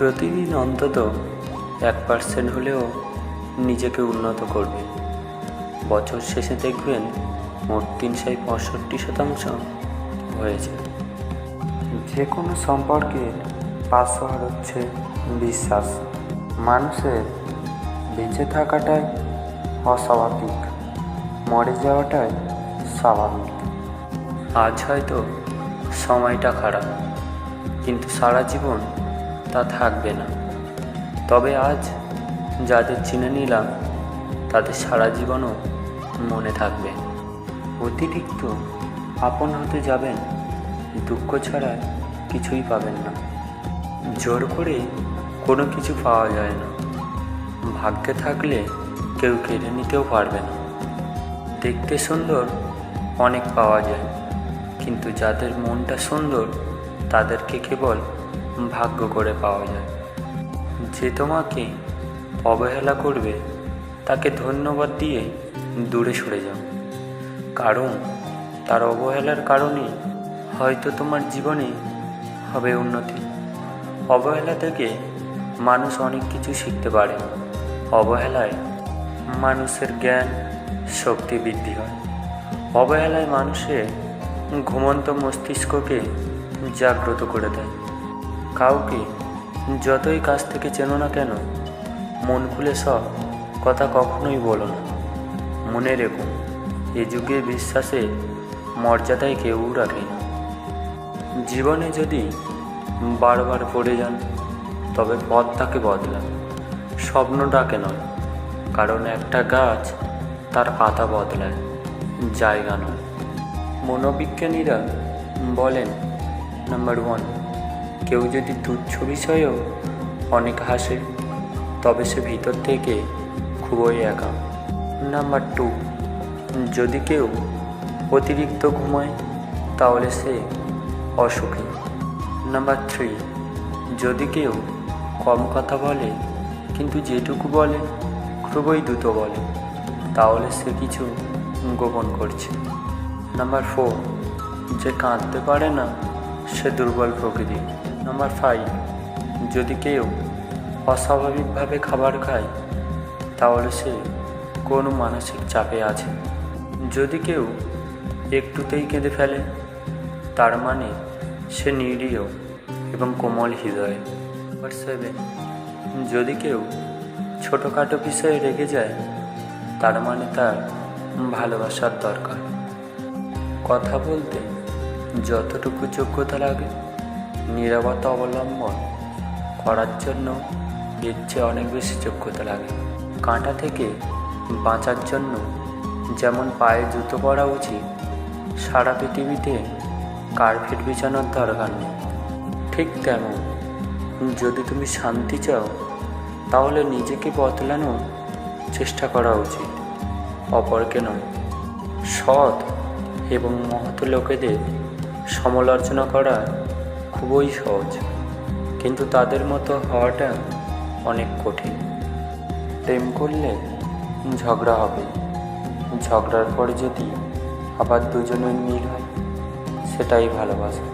প্রতিদিন অন্তত এক পার্সেন্ট হলেও নিজেকে উন্নত করবে। বছর শেষে দেখবেন মোট তিনশো পঁয়ষট্টি শতাংশ হয়েছে যে কোনো সম্পর্কের পাসওয়ার্ড হচ্ছে বিশ্বাস। মানুষের বেঁচে থাকাটাই অস্বাভাবিক মরে যাওয়াটাই স্বাভাবিক। আজ হয়তো সময়টা খারাপ কিন্তু সারা জীবন তা থাকবে না। তবে আজ যাদের চিনে নিলাম, তাদের সারা জীবনও মনে থাকবে। অতিরিক্ত আপন হতে যাবেন, দুঃখ ছাড়া কিছুই পাবেন না। জোর করে কোনো কিছু পাওয়া যায় না। ভাগ্যে থাকলে কেউ কেড়ে নিতেও পারবে না। দেখতে সুন্দর অনেক পাওয়া যায়, কিন্তু যাদের মনটা সুন্দর, তাদেরকে কেবল ভাগ্য করে পাওয়া যায়। যে তোমাকে অবহেলা করবে, তাকে ধন্যবাদ দিয়ে দূরে সরে যাও। কারণ তার অবহেলার কারণে হয়তো তোমার জীবনে হবে উন্নতি। অবহেলা থেকে মানুষ অনেক কিছু শিখতে পারে। অবহেলায় মানুষের জ্ঞান, শক্তি বৃদ্ধি হয়। অবহেলায় মানুষের ঘুমন্ত মস্তিষ্ককে জাগ্রত করে দেয়। কাউকে যতই কাছ থেকে চেনো না কেন, মন খুলে সব কথা কখনোই বলো না। মনে রেখো, এ যুগে বিশ্বাসে মর্যাদায় কেউ রাখে না। জীবনে যদি বারবার পড়ে যান, তবে পথ পথটাকে বদলান। স্বপ্ন ডাকে নয়, কারণ একটা গাছ তার পাতা বদলায়, জায়গা নয়। মনোবিজ্ঞানীরা বলেন নাম্বার ওয়ান কেউ যদি তুচ্ছ বিষয়েও অনেক হাসে, তবে সে ভিতর থেকে খুবই একা। নাম্বার টু যদি কেউ অতিরিক্ত ঘুমায়, তাহলে সে অসুখী। নাম্বার থ্রি যদি কেউ কম কথা বলে, কিন্তু যেটুকু বলে, খুবই দ্রুত বলে, তাহলে সে কিছু গোপন করছে। নাম্বার ফোর যে কাঁদতে পারে না, সে দুর্বল প্রকৃতি নাম্বার ফাইভ যদি কেউ অস্বাভাবিকভাবে খাবার খায়, তাহলে সে কোনো মানসিক চাপে আছে। যদি কেউ একটুতেই কেঁদে ফেলে, তার মানে সে নিরীহ এবং কোমল হৃদয়। নাম্বার সেভেন যদি কেউ ছোটোখাটো বিষয়ে রেগে যায়, তার মানে তার ভালোবাসার দরকার। কথা বলতে যতটুকু যোগ্যতা লাগে নিরাপত্তা অবলম্বন করার জন্য এর চেয়ে অনেক বেশি যোগ্যতা লাগে। কাঁটা থেকে বাঁচার জন্য যেমন পায়ে জুতো পরা উচিত, সারা পৃথিবীতে কার্পেট বিছানোর দরকার নেই। ঠিক তেমন যদি তুমি শান্তি চাও, তাহলে নিজেকে বদলানোর চেষ্টা করা উচিত। অপরকে নয়, সৎ এবং মহৎ লোকেদের সমালোচনা করা খুবই সহজ, কিন্তু তাদের মতো হওয়াটা অনেক কঠিন। প্রেম করলে ঝগড়া হবে। ঝগড়ার পরে যদি আবার দুজনের মিল হয়, সেটাই ভালোবাসা।